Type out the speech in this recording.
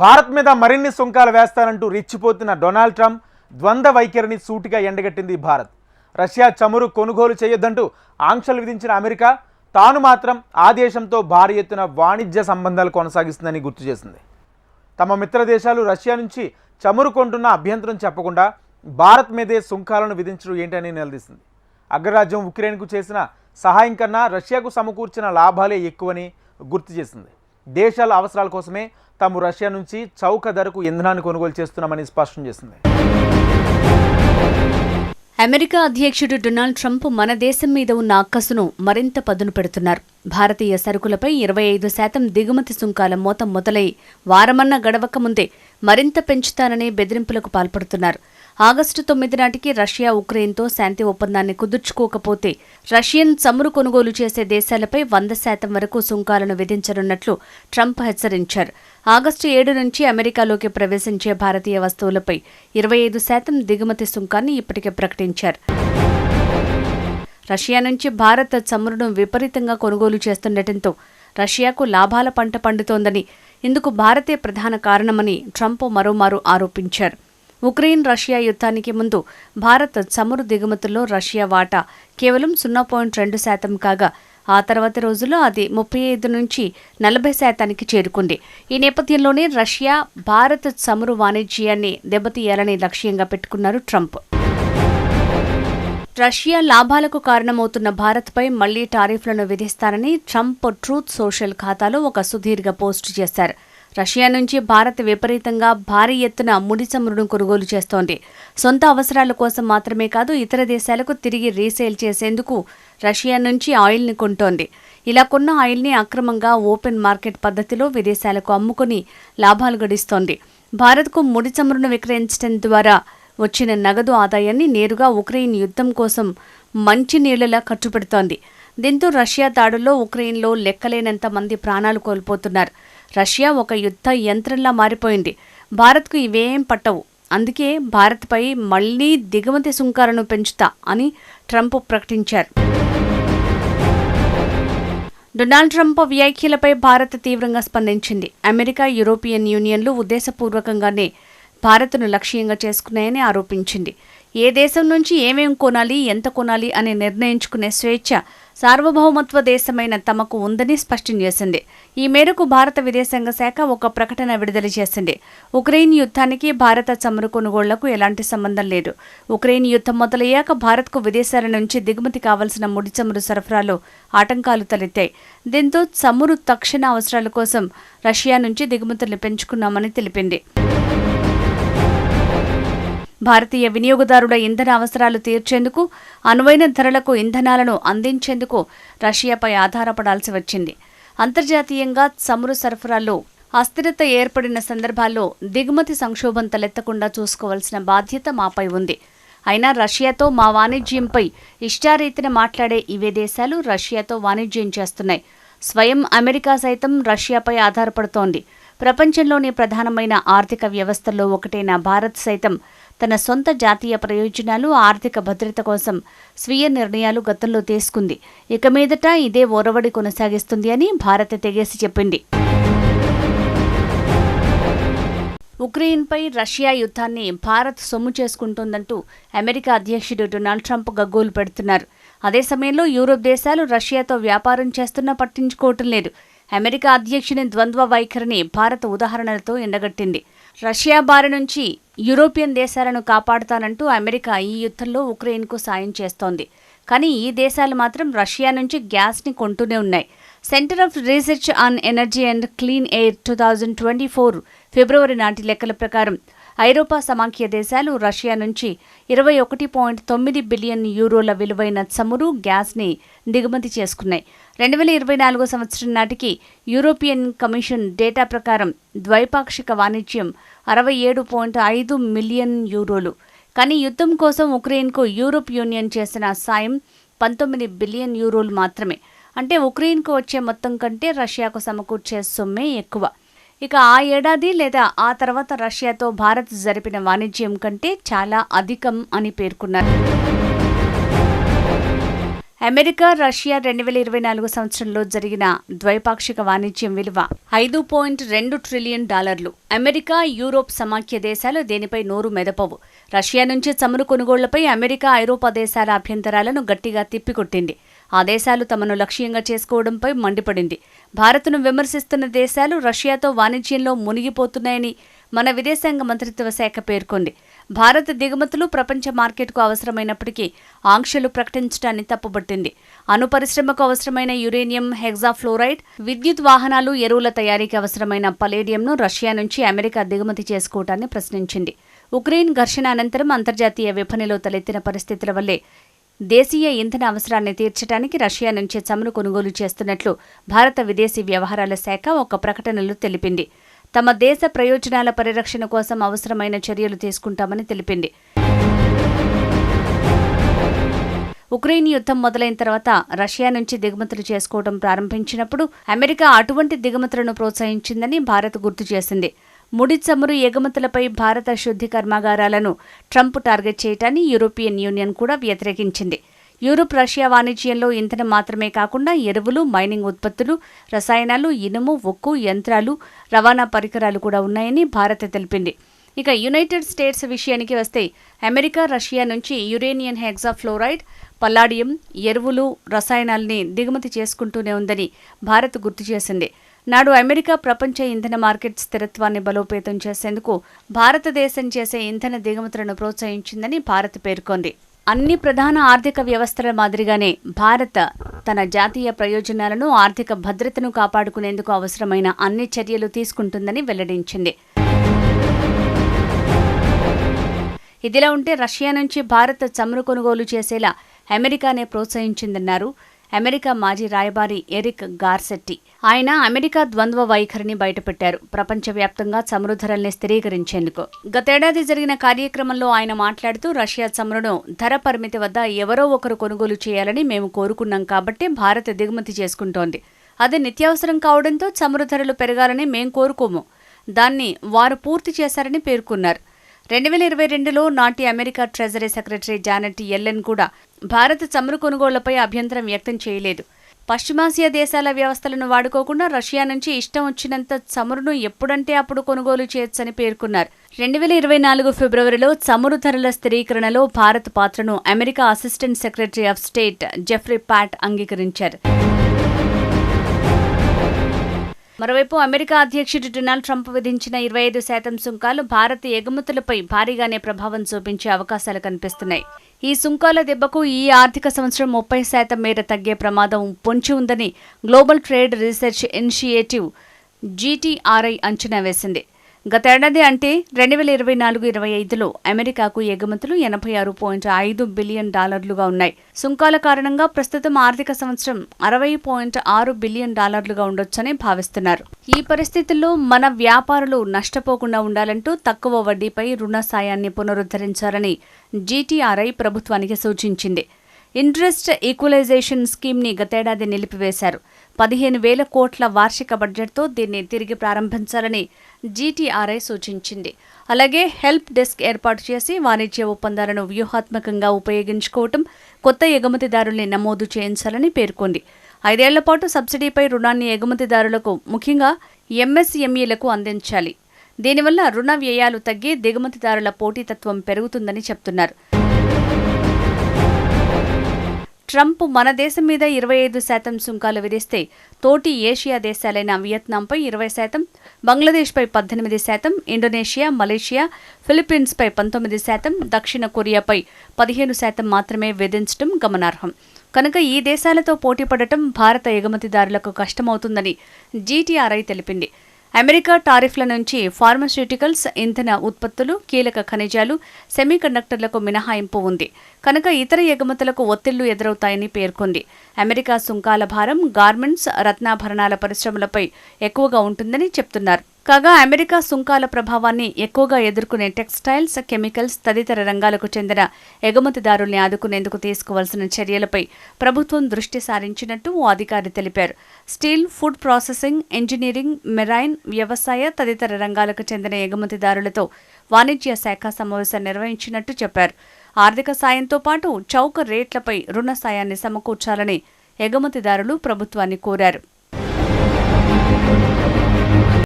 భారత్ మీద మరిన్ని సుంకాలు వేస్తానంటూ రెచ్చిపోతున్న డొనాల్డ్ ట్రంప్ ద్వంద్వ వైఖరిని సూటిగా ఎండగట్టింది భారత్. రష్యా చమురు కొనుగోలు చేయొద్దంటూ ఆంక్షలు విధించిన అమెరికా తాను మాత్రం ఆ దేశంతో భారీ ఎత్తున వాణిజ్య సంబంధాలు కొనసాగిస్తుందని గుర్తు చేసింది. తమ మిత్ర దేశాలు రష్యా నుంచి చమురు కొంటున్న అభ్యంతరం చెప్పకుండా భారత్ మీదే సుంకాలను విధించడం ఏంటని నిలదీసింది. అగ్రరాజ్యం ఉక్రెయిన్కు చేసిన సహాయం కన్నా రష్యాకు సమకూర్చిన లాభాలే ఎక్కువని గుర్తు చేసింది. దేశాల అవసరాల కోసమే తాము రష్యా నుంచి చౌక ధరకు ఇంధనాన్ని కొనుగోలు చేస్తున్నామని స్పష్టం చేసింది. అమెరికా అధ్యక్షుడు డొనాల్డ్ ట్రంప్ మన దేశం మీద ఉన్న అక్కసును మరింత పదును పెడుతున్నారు. భారతీయ సరుకులపై ఇరవై ఐదు శాతం దిగుమతి సుంకాల మోత మొదలై వారమన్న గడవక ముందే మరింత పెంచుతాననే బెదిరింపులకు పాల్పడుతున్నారు. ఆగస్టు తొమ్మిది నాటికి రష్యా ఉక్రెయిన్తో శాంతి ఒప్పందాన్ని కుదుర్చుకోకపోతే రష్యన్ చమురు కొనుగోలు చేసే దేశాలపై వంద శాతం వరకు సుంకాలను విధించనున్నట్లు ట్రంప్ హెచ్చరించారు. ఆగస్టు ఏడు నుంచి అమెరికాలోకి ప్రవేశించే భారతీయ వస్తువులపై ఇరవై ఐదు శాతం దిగుమతి సుంకాన్ని ఇప్పటికే ప్రకటించారు. రష్యా నుంచి భారత్ చమురును విపరీతంగా కొనుగోలు చేస్తుండటంతో రష్యాకు లాభాల పంట పండుతోందని ఇందుకు భారతే ప్రధాన కారణమని ట్రంప్ మరోమారు ఆరోపించారు. ఉక్రెయిన్ రష్యా యుద్ధానికి ముందు భారత్ చమురు దిగుమతుల్లో రష్యా వాటా కేవలం సున్నా పాయింట్ రెండు శాతం కాగా ఆ తర్వాత రోజుల్లో అది ముప్పై ఐదు నుంచి నలభై శాతానికి చేరుకుంది. ఈ నేపథ్యంలోనే రష్యా భారత్ చమురు వాణిజ్యాన్ని దెబ్బతీయాలని లక్ష్యంగా పెట్టుకున్నారు ట్రంప్. రష్యా లాభాలకు కారణమవుతున్న భారత్పై మళ్ళీ టారిఫ్లను విధిస్తారని ట్రంప్ ట్రూత్ సోషల్ ఖాతాలో ఒక సుదీర్ఘ పోస్టు చేశారు. రష్యా నుంచి భారత్ విపరీతంగా భారీ ఎత్తున ముడి చమురును కొనుగోలు చేస్తోంది. సొంత అవసరాల కోసం మాత్రమే కాదు ఇతర దేశాలకు తిరిగి రీసేల్ చేసేందుకు రష్యా నుంచి ఆయిల్ని కొంటోంది. ఇలా కొన్న ఆయిల్ని అక్రమంగా ఓపెన్ మార్కెట్ పద్ధతిలో విదేశాలకు అమ్ముకుని లాభాలు గడిస్తోంది. భారత్కు ముడి చమురును విక్రయించడం ద్వారా వచ్చిన నగదు ఆదాయాన్ని నేరుగా ఉక్రెయిన్ యుద్ధం కోసం మంచి నీళ్ళలా ఖర్చు పెడుతోంది దీంతో రష్యా దాడుల్లో ఉక్రెయిన్లో లెక్కలేనంత మంది ప్రాణాలు కోల్పోతున్నారు. రష్యా ఒక యుద్ధ యంత్రంలా మారిపోయింది. భారత్కు ఇవేం పట్టవు. అందుకే భారత్పై మళ్ళీ దిగుమతి సుంకాలను పెంచుతా అని ట్రంప్ ప్రకటించారు. డొనాల్డ్ ట్రంప్ వ్యాఖ్యలపై భారత్ తీవ్రంగా స్పందించింది. అమెరికా యూరోపియన్ యూనియన్లు ఉద్దేశపూర్వకంగానే భారత్ను లక్ష్యంగా చేసుకున్నాయని ఆరోపించింది. ఏ దేశం నుంచి ఏమేం కొనాలి ఎంత కొనాలి అని నిర్ణయించుకునే స్వేచ్ఛ సార్వభౌమత్వ దేశమైన తమకు ఉందని స్పష్టం చేసింది. ఈ మేరకు భారత విదేశాంగ శాఖ ఒక ప్రకటన విడుదల చేసింది. ఉక్రెయిన్ యుద్ధానికి భారత చమురు కొనుగోళ్ళకు ఎలాంటి సంబంధం లేదు. ఉక్రెయిన్ యుద్ధం మొదలయ్యాక భారత్కు విదేశాల నుంచి దిగుమతి కావాల్సిన ముడి చమురు సరఫరాలో ఆటంకాలు తలెత్తాయి. దీంతో చమురు తక్షణ అవసరాల కోసం రష్యా నుంచి దిగుమతులు పెంచుకున్నామని తెలిపింది. భారతీయ వినియోగదారుల ఇంధన అవసరాలు తీర్చేందుకు అనువైన ధరలకు ఇంధనాలను అందించేందుకు రష్యాపై ఆధారపడాల్సి వచ్చింది. అంతర్జాతీయంగా చమురు సరఫరాలో అస్థిరత ఏర్పడిన సందర్భాల్లో దిగుమతి సంక్షోభం తలెత్తకుండా చూసుకోవాల్సిన బాధ్యత మాపై ఉంది. అయినా రష్యాతో మా వాణిజ్యంపై ఇష్టారీతిన మాట్లాడే ఇవే దేశాలు రష్యాతో వాణిజ్యం చేస్తున్నాయి. స్వయం అమెరికా సైతం రష్యాపై ఆధారపడుతోంది. ప్రపంచంలోని ప్రధానమైన ఆర్థిక వ్యవస్థల్లో ఒకటైన భారత్ సైతం తన సొంత జాతీయ ప్రయోజనాలు ఆర్థిక భద్రత కోసం స్వీయ నిర్ణయాలు గతంలో తీసుకుంది. ఇక మీదట ఇదే ఓరవడి కొనసాగిస్తుంది అని భారత్ తెగేసి చెప్పింది. ఉక్రెయిన్పై రష్యా యుద్ధాన్ని భారత్ సొమ్ము చేసుకుంటుందంటూ అమెరికా అధ్యక్షుడు డొనాల్డ్ ట్రంప్ గగ్గోలు పెడుతున్నారు. అదే సమయంలో యూరోప్ దేశాలు రష్యాతో వ్యాపారం చేస్తున్నా పట్టించుకోవటం లేదు. అమెరికా అధ్యక్షుని ద్వంద్వ వైఖరిని భారత ఉదాహరణలతో ఎండగట్టింది. రష్యా బారి నుంచి యూరోపియన్ దేశాలను కాపాడుతానంటూ అమెరికా ఈ యుద్ధంలో ఉక్రెయిన్కు సాయం చేస్తోంది. కానీ ఈ దేశాలు మాత్రం రష్యా నుంచి గ్యాస్ని కొంటూనే ఉన్నాయి. Centre of research on energy and clean air two thousand twenty four February నాటి లెక్కల ప్రకారం ఐరోపా సమాఖ్య దేశాలు రష్యా నుంచి ఇరవై ఒకటి పాయింట్ తొమ్మిది బిలియన్ యూరోల విలువైన చమురు గ్యాస్ని దిగుమతి చేసుకున్నాయి. రెండు వేల ఇరవై నాలుగో సంవత్సరం నాటికి యూరోపియన్ కమిషన్ డేటా ప్రకారం ద్వైపాక్షిక వాణిజ్యం అరవై ఏడు పాయింట్ ఐదు మిలియన్ యూరోలు. కానీ యుద్ధం కోసం ఉక్రెయిన్కు యూరోప్ యూనియన్ చేసిన సాయం పంతొమ్మిది బిలియన్ యూరోలు మాత్రమే. అంటే ఉక్రెయిన్కు వచ్చే మొత్తం కంటే రష్యాకు సమకూర్చే సొమ్మే ఎక్కువ. ఇక ఆ ఏడాది లేదా ఆ తర్వాత రష్యాతో భారత్ జరిపిన వాణిజ్యం కంటే చాలా అధికం అని పేర్కొన్నారు. అమెరికా రష్యా రెండు వేల ఇరవై నాలుగు సంవత్సరంలో జరిగిన ద్వైపాక్షిక వాణిజ్యం విలువ ఐదు పాయింట్ రెండు ట్రిలియన్ డాలర్లు. అమెరికా యూరోప్ సమాఖ్య దేశాలు దీనిపై నోరు మెదపవు. రష్యా నుంచి చమురు కొనుగోళ్ళపై అమెరికా ఐరోపా దేశాల అభ్యంతరాలను గట్టిగా తిప్పికొట్టింది. ఆ దేశాలు తమను లక్ష్యంగా చేసుకోవడంపై మండిపడింది. భారత్ను విమర్శిస్తున్న దేశాలు రష్యాతో వాణిజ్యంలో మునిగిపోతున్నాయని మన విదేశాంగ మంత్రిత్వ శాఖ పేర్కొంది. భారత దిగుమతులు ప్రపంచ మార్కెట్కు అవసరమైనప్పటికీ ఆంక్షలు ప్రకటించడాన్ని తప్పుబట్టింది అణు పరిశ్రమకు అవసరమైన యురేనియం హెగ్జాఫ్లోరైడ్ విద్యుత్ వాహనాలు ఎరువుల తయారీకి అవసరమైన పలేడియంను రష్యా నుంచి అమెరికా దిగుమతి చేసుకోవటాన్ని ప్రశ్నించింది. ఉక్రెయిన్ ఘర్షణ అనంతరం అంతర్జాతీయ విపణిలో తలెత్తిన పరిస్థితుల వల్లే దేశీయ ఇంధన అవసరాన్ని తీర్చడానికి రష్యా నుంచి చమురు కొనుగోలు చేస్తున్నట్లు భారత విదేశీ వ్యవహారాల శాఖ ఒక ప్రకటనలో తెలిపింది. తమ దేశ ప్రయోజనాల పరిరక్షణ కోసం అవసరమైన చర్యలు తీసుకుంటామని తెలిపింది. ఉక్రెయిన్ యుద్ధం మొదలైన తర్వాత రష్యా నుంచి దిగుమతులు చేసుకోవడం ప్రారంభించినప్పుడు అమెరికా అటువంటి దిగుమతులను ప్రోత్సహించిందని భారత్ గుర్తు చేసింది. ముడి చమురు ఎగుమతులపై భారత శుద్ధి కర్మాగారాలను ట్రంప్ టార్గెట్ చేయటాన్ని యూరోపియన్ యూనియన్ కూడా వ్యతిరేకించింది. యూరోప్ రష్యా వాణిజ్యంలో ఇంధనం మాత్రమే కాకుండా ఎరువులు మైనింగ్ ఉత్పత్తులు రసాయనాలు ఇనుము ఉక్కు యంత్రాలు రవాణా పరికరాలు కూడా ఉన్నాయని భారత్ తెలిపింది. ఇక యునైటెడ్ స్టేట్స్ విషయానికి వస్తే అమెరికా రష్యా నుంచి యురేనియన్ హెగ్జాఫ్లోరైడ్ పల్లాడియం ఎరువులు రసాయనాల్ని దిగుమతి చేసుకుంటూనే ఉందని భారత్ గుర్తు చేసింది. నాడు అమెరికా ప్రపంచ ఇంధన మార్కెట్ స్థిరత్వాన్ని బలోపేతం చేసేందుకు భారతదేశం చేసే ఇంధన దిగుమతులను ప్రోత్సహించిందని భారత్ పేర్కొంది. అన్ని ప్రధాన ఆర్థిక వ్యవస్థల మాదిరిగానే భారత్ తన జాతీయ ప్రయోజనాలను ఆర్థిక భద్రతను కాపాడుకునేందుకు అవసరమైన అన్ని చర్యలు తీసుకుంటుందని వెల్లడించింది. ఇదిలా ఉంటే రష్యా నుంచి భారత్ చమురు కొనుగోలు చేసేలా అమెరికానే ప్రోత్సహించిందన్నారు. అమెరికా మాజీ రాయబారి ఎరిక్ గార్సెట్టి. ఆయన అమెరికా ద్వంద్వ వైఖరిని బయటపెట్టారు ప్రపంచవ్యాప్తంగా చమురు ధరల్ని స్థిరీకరించేందుకు. గతేడాది జరిగిన కార్యక్రమంలో ఆయన మాట్లాడుతూ రష్యా చమురును ధర పరిమితి వద్ద ఎవరో ఒకరు కొనుగోలు చేయాలని మేము కోరుకున్నాం కాబట్టి భారత్ దిగుమతి చేసుకుంటోంది. అది నిత్యావసరం కావడంతో చమురు ధరలు పెరగాలని మేం కోరుకోము. దాన్ని వారు పూర్తి చేశారని పేర్కొన్నారు. రెండు వేల ఇరవై రెండులో నాటి America treasury secretary Janet Yellen కూడా భారత చమురు కొనుగోళ్ళపై అభ్యంతరం వ్యక్తం చేయలేదు. పశ్చిమాసియా దేశాల వ్యవస్థలను వాడుకోకుండా రష్యా నుంచి ఇష్టం వచ్చినంత చమురును ఎప్పుడంటే అప్పుడు కొనుగోలు చేయొచ్చని పేర్కొన్నారు. రెండు వేల ఇరవై నాలుగు ఫిబ్రవరిలో చమురు ధరల స్థిరీకరణలో భారత్ పాత్రను America assistant secretary of state Jeffrey Pyatt అంగీకరించారు. మరోవైపు అమెరికా అధ్యక్షుడు డొనాల్డ్ ట్రంప్ విధించిన ఇరవై ఐదు శాతం సుంకాలు భారత ఎగుమతులపై భారీగానే ప్రభావం చూపించే అవకాశాలు కనిపిస్తున్నాయి. ఈ సుంకాల దెబ్బకు ఈ ఆర్థిక సంవత్సరం ముప్పై శాతం మేర తగ్గే ప్రమాదం పొంచి ఉందని global trade research initiative GTRI అంచనా వేసింది. గతేడాది అంటే రెండు వేల ఇరవై నాలుగు ఇరవై ఐదులో అమెరికాకు ఎగుమతులు ఎనభై ఆరు పాయింట్ ఐదు బిలియన్ డాలర్లుగా ఉన్నాయి. సుంకాల కారణంగా ప్రస్తుతం ఆర్థిక సంవత్సరం అరవై పాయింట్ ఆరు బిలియన్ డాలర్లుగా ఉండొచ్చని భావిస్తున్నారు. ఈ పరిస్థితుల్లో మన వ్యాపారులు నష్టపోకుండా ఉండాలంటూ తక్కువ వడ్డీపై రుణ సాయాన్ని పునరుద్ధరించాలని జీటీఆర్ఐ ప్రభుత్వానికి సూచించింది. ఇంట్రెస్ట్ ఈక్వలైజేషన్ స్కీమ్ని గతేడాది నిలిపివేశారు. పదిహేను వేల కోట్ల వార్షిక బడ్జెట్తో దీన్ని తిరిగి ప్రారంభించాలని జీటీఆర్ఐ సూచించింది. అలాగే హెల్ప్ డెస్క్ ఏర్పాటు చేసి వాణిజ్య ఒప్పందాలను వ్యూహాత్మకంగా ఉపయోగించుకోవటం కొత్త ఎగుమతిదారుల్ని నమోదు చేయించాలని పేర్కొంది. ఐదేళ్ళ పాటు సబ్సిడీపై రుణాన్ని ఎగుమతిదారులకు ముఖ్యంగా ఎంఎస్ఎంఈలకు అందించాలి. దీనివల్ల రుణ వ్యయాలు తగ్గి దిగుమతిదారుల పోటీతత్వం పెరుగుతుందని చెప్తున్నారు. ట్రంప్ మన దేశం మీద ఇరవై ఐదు శాతం సుంకాలు విధిస్తే తోటి ఏషియా దేశాలైన వియత్నాంపై ఇరవై శాతం బంగ్లాదేశ్పై పద్దెనిమిది శాతం ఇండోనేషియా మలేషియా ఫిలిప్పీన్స్పై పంతొమ్మిది శాతం దక్షిణ కొరియాపై పదిహేను శాతం మాత్రమే విధించడం గమనార్హం. కనుక ఈ దేశాలతో పోటీపడటం భారత ఎగుమతిదారులకు కష్టమవుతుందని జీటీఆర్ఐ తెలిపింది. అమెరికా టారిఫ్ల నుంచి ఫార్మాస్యూటికల్స్ ఇంధన ఉత్పత్తులు కీలక ఖనిజాలు సెమీకండక్టర్లకు మినహాయింపు ఉంది. కనుక ఇతర ఎగుమతులకు ఒత్తిళ్ళు ఎదురవుతాయని పేర్కొంది. అమెరికా సుంకాల భారం గార్మెంట్స్ రత్నాభరణాల పరిశ్రమలపై ఎక్కువగా ఉంటుందని చెప్తున్నారు. కాగా అమెరికా సుంకాల ప్రభావాన్ని ఎక్కువగా ఎదుర్కొనే టెక్స్టైల్స్ కెమికల్స్ తదితర రంగాలకు చెందిన ఎగుమతిదారుల్ని ఆదుకునేందుకు తీసుకోవాల్సిన చర్యలపై ప్రభుత్వం దృష్టి సారించినట్టు ఓ అధికారి తెలిపారు. Steel food processing engineering marine వ్యవసాయ తదితర రంగాలకు చెందిన ఎగుమతిదారులతో వాణిజ్య శాఖ సమావేశం నిర్వహించినట్టు చెప్పారు. ఆర్థిక సాయంతో పాటు చౌక రేట్లపై రుణ సాయాన్ని సమకూర్చాలని ఎగుమతిదారులు ప్రభుత్వాన్ని కోరారు.